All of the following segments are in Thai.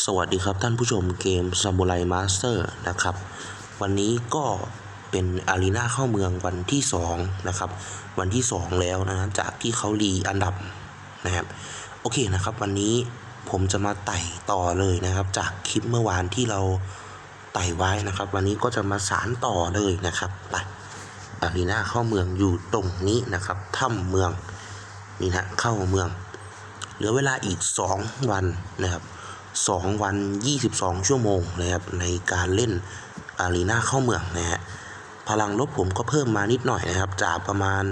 สวัสดีครับท่านผู้ชมเกม Samurai Master นะครับ วันนี้ก็เป็นอารีนาเข้าเมืองวันที่2นะครับ วันที่ 2 แล้วนะจากที่เขารีอันดับนะครับ โอเคนะครับ วันนี้ผมจะมาไต่ต่อเลยนะครับ จากคลิปเมื่อวานที่เราไต่ไว้นะครับ วันนี้ก็จะมาสารต่อเลยนะครับไปอารีนาเข้าเมืองอยู่ตรงนี้นะครับถ้ำเมืองนี่นะเข้าเมือง เหลือเวลาอีก 2 วันนะครับ 2 วัน 22 ชั่วโมงนะครับในการเล่นอารีนาเข้าเมืองนะฮะพลังลบผมก็เพิ่มมานิดหน่อยนะครับ จากประมาณ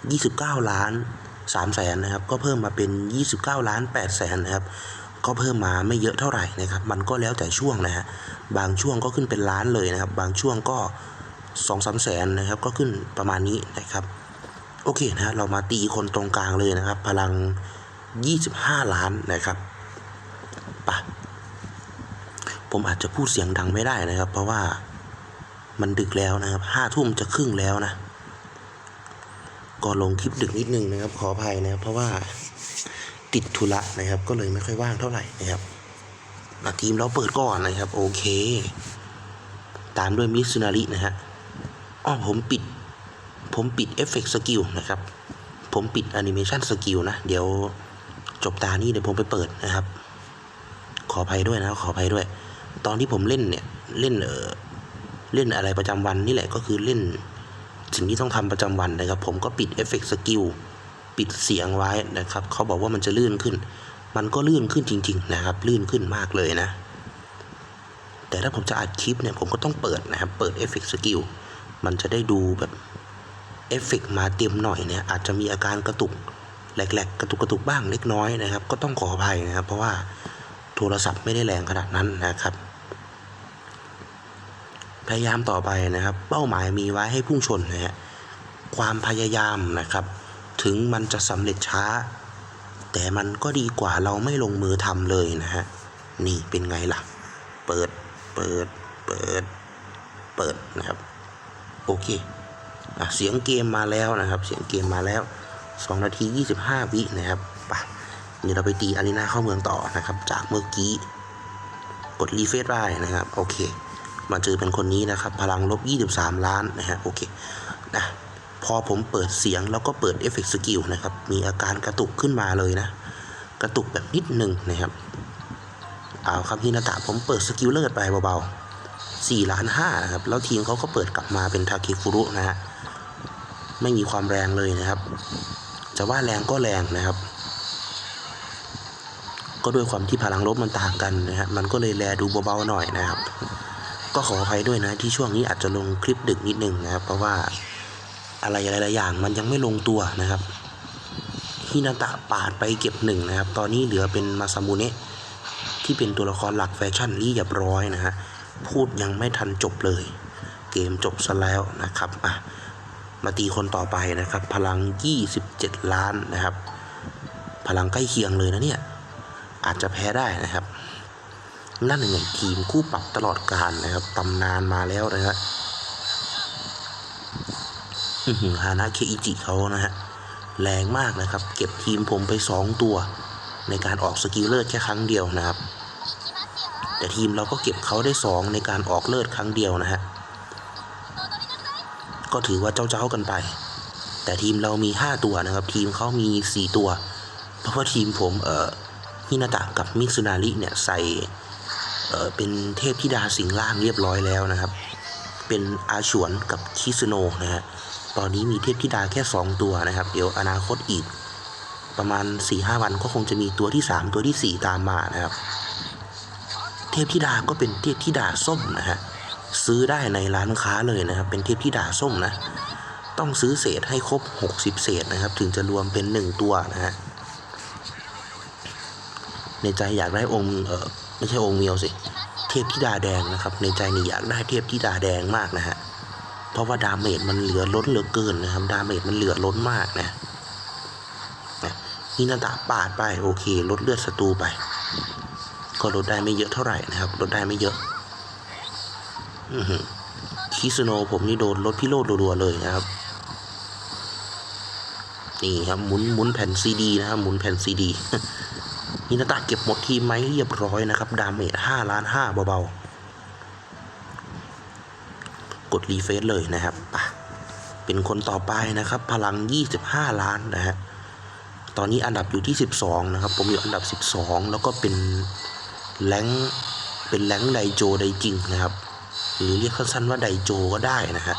29 ล้าน3แสนนะครับ ก็เพิ่มมาเป็น 29 ล้าน8แสนนะครับ ก็เพิ่มมาไม่เยอะเท่าไหร่นะครับ มันก็แล้วแต่ช่วงนะฮะบางช่วงก็ขึ้นเป็นล้านเลยนะครับ บางช่วงก็2 3แสนนะครับก็ขึ้นประมาณนี้นะครับ โอเคนะฮะเรามาตีคนตรงกลางเลยนะครับ พลัง 25 ล้านนะครับปะ ผมอาจจะพูดเสียงดังไม่ได้นะครับ เพราะว่ามันดึกแล้วนะครับห้าทุ่มจะครึ่งแล้วนะก็ลงคลิปดึกนิดนึงนะครับ ขออภัยนะครับ เพราะว่าติดธุระนะครับ ก็เลยไม่ค่อยว่างเท่าไหร่นะครับทีมเราเปิดก่อนนะครับ โอเค ตามด้วยมิสซูนารินะฮะอ๋อผมปิด ผมปิดเอฟเฟกต์สกิลนะครับ ผมปิดแอนิเมชันสกิลนะ เดี๋ยวจบตานี้เดี๋ยวผมไปเปิดนะครับ ขออภัยด้วยนะ ขออภัยด้วย ตอนที่ผมเล่นเนี่ยเล่นเออเล่นอะไรประจำวันนี่แหละก็คือเล่น สิ่งที่ต้องทำประจำวันนะครับ ผมก็ปิดเอฟเฟกต์สกิลปิดเสียงไว้นะครับ เขาบอกว่ามันจะลื่นขึ้น มันก็ลื่นขึ้นจริง ๆ นะครับ ลื่นขึ้นมากเลยนะ แต่ถ้าผมจะอัดคลิปเนี่ยผมก็ต้องเปิดนะครับ เปิดเอฟเฟกต์สกิลมันจะได้ดูแบบเอฟเฟกต์มาเต็มหน่อยเนี่ยอาจจะมีอาการกระตุกแหลกๆ กระตุกกระตุกบ้างเล็กน้อยนะครับ ก็ต้องขออภัยนะครับ เพราะว่าโทรศัพท์ไม่ได้แรงขนาดนั้นนะครับ พยายามต่อไปนะครับ เป้าหมายมีไว้ให้พุ่งชนนะฮะความพยายามนะครับ ถึงมันจะสำเร็จช้า แต่มันก็ดีกว่าเราไม่ลงมือทำเลยนะฮะนี่เป็นไงล่ะ เปิดเปิดเปิดเปิดนะครับโอเคอะเสียงเกมมาแล้วนะครับ เสียงเกมมาแล้ว 2 นาที 25 วินะครับไปเดี๋ยวเราไปตีอารีนาเข้าเมืองต่อนะครับ จากเมื่อกี้กดรีเฟรชได้นะครับ โอเค มาเจอเป็นคนนี้นะครับ พลังลบ 23 ล้านนะฮะโอเคนะพอผมเปิดเสียงแล้วก็เปิดเอฟเฟกต์สกิลนะครับ มีอาการกระตุกขึ้นมาเลยนะ กระตุกแบบนิดหนึ่งนะครับ เอาครับฮินาตะผมเปิดสกิลเลิศไปเบาๆ4ล้าน5นะครับ แล้วทีมเขาก็เปิดกลับมาเป็นทาเคฟุรุนะฮะไม่มีความแรงเลยนะครับ จะว่าแรงก็แรงนะครับ ก็ด้วยความที่พลังลบมันต่างกันนะฮะมันก็เลยแลดูเบาๆหน่อยนะครับ ก็ขออภัยด้วยนะที่ช่วงนี้อาจจะลงคลิปดึกนิดนึงนะครับ เพราะว่าอะไรหลายๆอย่างมันยังไม่ลงตัวนะครับฮินาตะปาดไปเก็บหนึ่งนะครับ ตอนนี้เหลือเป็นมาซามุเนะที่เป็นตัวละครหลักแฟชั่นเรียบร้อยนะฮะพูดยังไม่ทันจบเลย เกมจบซะแล้วนะครับอะมาตีคนต่อไปนะครับ พลัง 27 ล้านนะครับ พลังใกล้เคียงเลยนะเนี่ย อาจจะแพ้ได้นะครับ นั่นไงทีมคู่ปรับตลอดการนะครับตำนานมาแล้วนะฮะอื้อหือฮานะเคอิจิเขานะฮะแรงมากนะครับ เก็บทีมผมไป 2 ตัว ในการออกสกิลเลิศแค่ครั้งเดียวนะครับ แต่ทีมเราก็เก็บเขาได้ 2 ในการออกเลิศครั้งเดียวนะฮะก็ถือว่าเจ้าๆกันไป แต่ทีมเรามี 5 ตัวนะครับ ทีมเขามี 4 ตัว เพราะว่าทีมผมเอ่อฮินาตะกับมิซุนาริเนี่ยใส่ เออเป็นเทพธิดาสิงห์ล่างเรียบร้อยแล้วนะครับ เป็นอาฉวนกับคิสโนนะฮะตอนนี้มีเทพธิดาแค่ 2 ตัวนะครับ เดี๋ยวอนาคตอีก ประมาณ4-5วันก็คงจะมีตัวที่ 3 ตัวที่ 4 ตามมานะครับ เทพธิดาก็เป็นเทพธิดาส้มนะฮะซื้อได้ในร้านค้าเลยนะครับ เป็นเทพธิดาส้มนะ ต้องซื้อเศษให้ครบ 60 เศษนะครับ ถึงจะรวมเป็น 1 ตัวนะฮะในใจอยากได้องค์ ไม่ใช่องค์เมียวสิ เทพธิดาแดงนะครับ ในใจนี่อยากได้เทพธิดาแดงมากนะฮะ เพราะว่าดาเมจมันเหลือล้นเหลือเกินนะครับ ดาเมจมันเหลือล้นมากนะนะนี่นาตาปาดไปโอเค ลดเลือดศัตรูไป ก็ลดได้ไม่เยอะเท่าไหร่นะครับ ลดได้ไม่เยอะ อือหือคิสโนผมนี่โดนรถพิโรดรัวๆเลยนะครับ นี่ครับหมุนหมุนแผ่นซีดีนะครับหมุนแผ่นซีดี ฮินาตะเก็บหมดทีมไหมเรียบร้อยนะครับ ดาเมจห้าล้านห้าเบาๆ กดรีเฟซเลยนะครับเป็นคนต่อไปนะครับ พลัง 25 ล้านนะฮะตอนนี้อันดับอยู่ที่ 12 นะครับ ผมอยู่อันดับ 12 แล้วก็เป็นแรงเป็นแรงไดโจไดจริงนะครับ หรือเรียกสั้นๆว่าไดโจก็ได้นะฮะ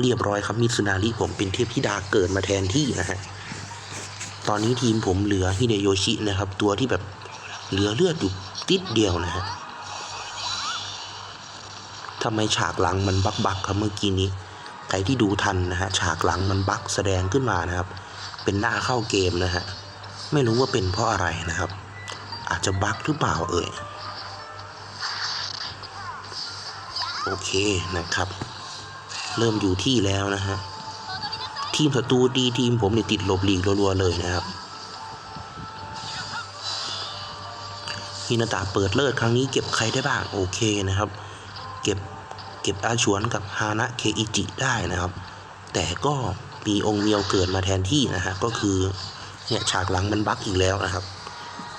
เรียบร้อยครับมิสึนาริผมเป็นเทพธิดาเกิดมาแทนที่นะฮะ ตอนนี้ทีมผมเหลือฮิเดโยชินะครับ ตัวที่แบบเหลือเลือดอยู่ติดเดียวนะฮะทำไมฉากหลังมันบักบักครับเมื่อกี้นี้ ใครที่ดูทันนะฮะฉากหลังมันบักแสดงขึ้นมานะครับ เป็นหน้าเข้าเกมนะฮะไม่รู้ว่าเป็นเพราะอะไรนะครับ อาจจะบักหรือเปล่าเอ่ยโอเคนะครับ เริ่มอยู่ที่แล้วนะฮะ ทีมศัตรูดีทีมผมเนี่ยติดหลบหลีกรัวๆเลยนะครับฮินาตะเปิดเลิศครั้งนี้เก็บใครได้บ้างโอเคนะครับ เก็บเก็บอาชวนกับฮานะเคอิจิได้นะครับ แต่ก็มีองค์เมียวเกิดมาแทนที่นะฮะก็คือเนี่ยฉากหลังมันบั๊กอีกแล้วนะครับ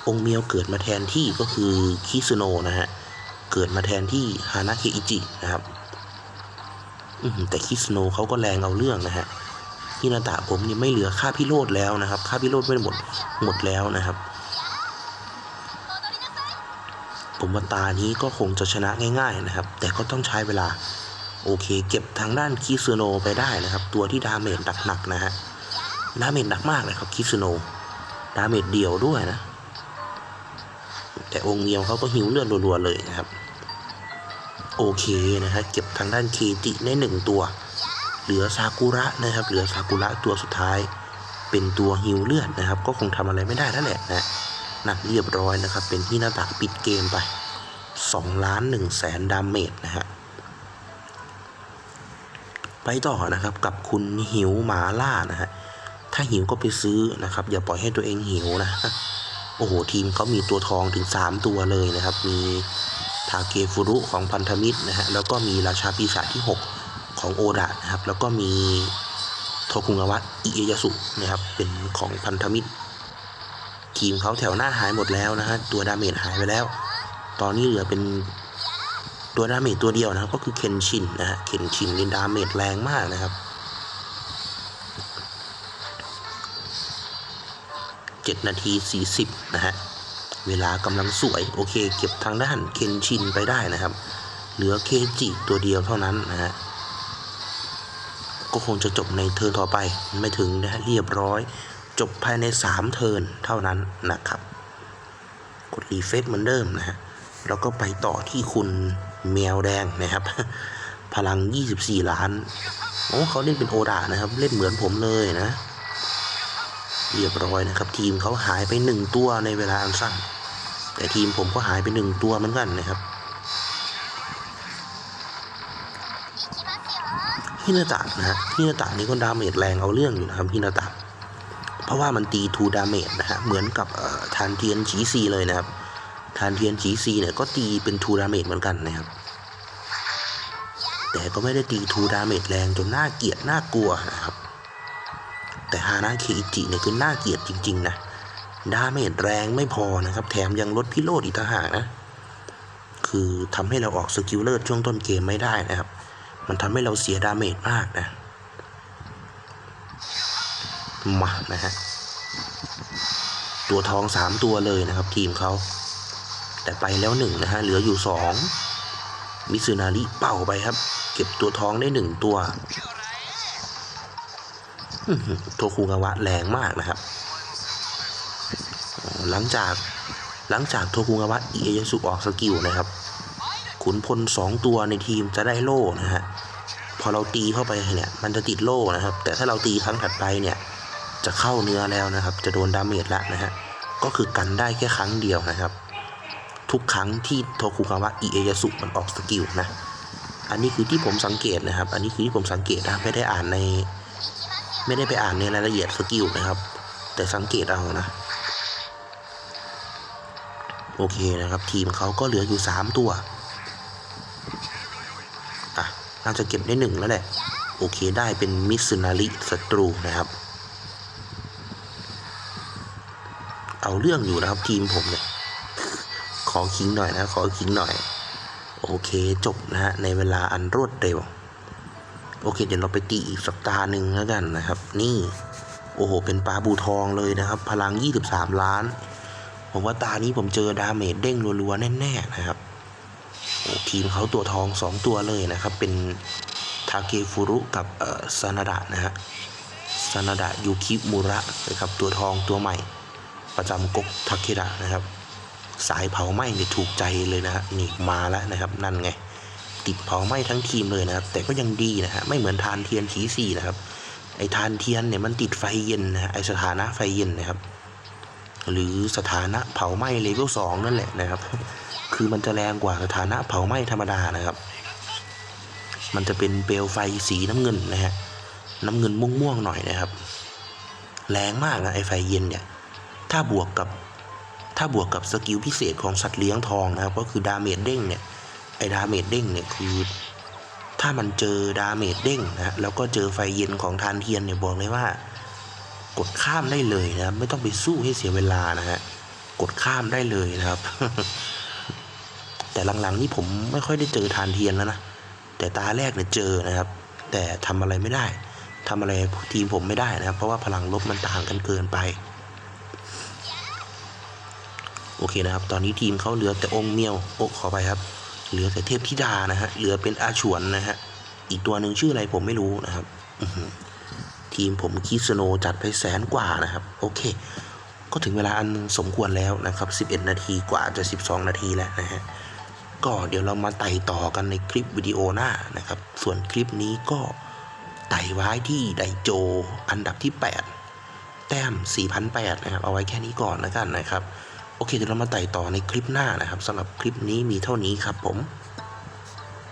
องค์เมียวเกิดมาแทนที่ก็คือคิซึโนะนะฮะเกิดมาแทนที่ฮานะเคอิจินะครับแต่คิซึโนะเขาก็แรงเอาเรื่องนะฮะ ฮินาตะผมเนี่ยไม่เหลือค่าพิโรธแล้วนะครับ ค่าพิโรธไม่หมดหมดแล้วนะครับ ผมว่าตานี้ก็คงจะชนะง่าย ๆนะครับ แต่ก็ต้องใช้เวลา โอเค เก็บทางด้านคิซึโนไปได้นะครับ ตัวที่ดาเมจหนักๆนะฮะดาเมจหนักมากเลยครับคิซึโนดาเมจเดียวด้วยนะ แต่องค์เมียวเขาก็หิวเลือดรัวๆเลยนะครับ โอเคนะฮะเก็บทางด้านเคจิได้หนึ่งตัว เหลือซากุระนะครับ เหลือซากุระตัวสุดท้าย เป็นตัวฮิวเลือดนะครับ ก็คงทำอะไรไม่ได้นั่นแหละนะหนักเรียบร้อยนะครับ เป็นที่หน้าตาปิดเกมไป2ล้าน1แสนดาเมจนะฮะไปต่อนะครับกับคุณหิวหมาล่านะฮะถ้าหิวก็ไปซื้อนะครับ อย่าปล่อยให้ตัวเองหิวนะโอ้โหทีมเขามีตัวทองถึง 3 ตัวเลยนะครับ มีทาเกฟุรุของพันธมิตรนะฮะแล้วก็มีราชาปีศาจที่ 6 ของโอดะนะครับ แล้วก็มีโทคุงาวะอิเอยาสุนะครับ เป็นของพันธมิตร ทีมเขาแถวหน้าหายหมดแล้วนะฮะตัวดาเมจหายไปแล้ว ตอนนี้เหลือเป็นตัวดาเมจตัวเดียวนะครับ ก็คือเคนชินนะฮะเคนชินนี่ดาเมจแรงมากนะครับ7นาที40นะฮะเวลากำลังสวย โอเค เก็บทางด้านเคนชินไปได้นะครับ เหลือเคจิตัวเดียวเท่านั้นนะฮะ ก็คงจะจบในเทิร์นต่อไป ไม่ถึงนะเรียบร้อย จบภายใน 3 เทิร์นเท่านั้นนะครับ กดรีเฟซเหมือนเดิมนะฮะแล้วก็ไปต่อที่คุณแมวแดงนะครับ พลัง 24 ล้านโอ้เขาเล่นเป็นโอดานะครับ เล่นเหมือนผมเลยนะ เรียบร้อยนะครับ ทีมเขาหายไปหนึ่งตัวในเวลาอันสั้นแต่ทีมผมก็หายไปหนึ่งตัวเหมือนกันนะครับ ฮินาตะนะฮะฮินาตะนี่ก็ดาเมจแรงเอาเรื่องอยู่นะครับฮินาตะเพราะว่ามันตีทูดาเมจนะฮะเหมือนกับทานเทียนจีซีเลยนะครับทานเทียนจีซีเนี่ยก็ตีเป็นทูดาเมจเหมือนกันนะครับแต่ก็ไม่ได้ตีทูดาเมจแรงจนน่าเกลียดน่ากลัวนะครับ แต่ฮานาเคอิจิเนี่ยคือน่าเกลียดจริง ๆ นะดาเมจแรงไม่พอนะครับ แถมยังลดพิโรธอีกต่างหากนะ คือทำให้เราออกสกิลเลิศช่วงต้นเกมไม่ได้นะครับ มันทำให้เราเสียดาเมจมากนะ มานะฮะ ตัวทองสามตัวเลยนะครับทีมเขา แต่ไปแล้วหนึ่งนะฮะ เหลืออยู่สองมิซึนาริเป่าไปครับ เก็บตัวทองได้หนึ่งตัวโทคุงาวะแรงมากนะครับ หลังจากหลังจากโทคุงาวะอิเอยสุออกสกิลนะครับ ขุนพลสองตัวในทีมจะได้โล่นะฮะพอเราตีเข้าไปเนี่ยมันจะติดโล่นะครับ แต่ถ้าเราตีครั้งถัดไปเนี่ยจะเข้าเนื้อแล้วนะครับ จะโดนดาเมจละนะฮะก็คือกันได้แค่ครั้งเดียวนะครับ ทุกครั้งที่โทคุกาวะอิเอยาสุมันออกสกิลนะอันนี้คือที่ผมสังเกตนะครับ อันนี้คือที่ผมสังเกตนะไม่ได้อ่านใน ไม่ได้ไปอ่านในรายละเอียดสกิลนะครับ แต่สังเกตเอานะโอเคนะครับ ทีมเขาก็เหลืออยู่สามตัว น่าจะเก็บได้หนึ่งแล้วแหละ โอเคได้เป็นมิสซูนาริศัตรูนะครับ เอาเรื่องอยู่นะครับทีมผมเนี่ยขอคิงหน่อยนะ ขอคิงหน่อย โอเคจบนะฮะในเวลาอันรวดเร็ว โอเค เดี๋ยวเราไปตีอีกสัปดาห์หนึ่งแล้วกันนะครับ นี่ โอ้โห เป็นปลาบูทองเลยนะครับ พลัง 23 ล้าน ผมว่าตานี้ผมเจอดาเมจเด้งรัวๆแน่ๆนะครับ ทีมเขาตัวทอง 2 ตัวเลยนะครับ เป็นทาเกฟุรุกับซานาดะนะฮะซานาดะยูคิมุระนะครับตัวทองตัวใหม่ ประจำก๊กทาเคดะนะครับ สายเผาไหม้เนี่ยถูกใจเลยนะฮะนี่มาแล้วนะครับ นั่นไง ติดเผาไหม้ทั้งทีมเลยนะครับ แต่ก็ยังดีนะฮะไม่เหมือนทานเทียนสีสี่นะครับไอทานเทียนเนี่ยมันติดไฟเย็นนะฮะไอสถานะไฟเย็นนะครับ หรือสถานะเผาไหม้เลเวลสองนั่นแหละนะครับ คือมันจะแรงกว่าสถานะเผาไหม้ธรรมดานะครับ มันจะเป็นเปลวไฟสีน้ำเงินนะฮะน้ำเงินม่วงๆหน่อยนะครับ แรงมากนะไอไฟเย็นเนี่ย ถ้าบวกกับถ้าบวกกับสกิลพิเศษของสัตว์เลี้ยงทองนะครับ ก็คือดาเมจเด้งเนี่ยไอ้ดาเมจเด้งเนี่ยคือ ถ้ามันเจอดาเมจเด้งนะแล้วก็เจอไฟเย็นของทานเทียนเนี่ยบอกเลยว่า กดข้ามได้เลยนะไม่ต้องไปสู้ให้เสียเวลานะฮะกดข้ามได้เลยนะครับ แต่หลังๆนี่ผมไม่ค่อยได้เจอทานเทียนแล้วนะ แต่ตาแรกเนี่ยเจอนะครับ แต่ทำอะไรไม่ได้ทำอะไรทีมผมไม่ได้นะครับ เพราะว่าพลังลบมันต่างกันเกินไป โอเคนะครับ ตอนนี้ทีมเขาเหลือแต่องค์เมียวโอ้ขอไปครับ เหลือแต่เทพธิดานะฮะ เหลือเป็นอาชวนนะฮะ อีกตัวหนึ่งชื่ออะไรผมไม่รู้นะครับทีมผมคิสโนจัดไปแสนกว่านะครับ โอเค ก็ถึงเวลาอันสมควรแล้วนะครับ 11 นาทีกว่าจะ 12 นาทีแล้วนะฮะ ก็เดี๋ยวเรามาไต่ต่อกันในคลิปวิดีโอหน้านะครับ ส่วนคลิปนี้ก็ไต่ไว้ที่ไดโจอันดับที่ 8 แต้ม 4,008นะครับ เอาไว้แค่นี้ก่อนแล้วกันนะครับ โอเคเดี๋ยวเรามาไต่ต่อในคลิปหน้านะครับสำหรับคลิปนี้มีเท่านี้ครับผม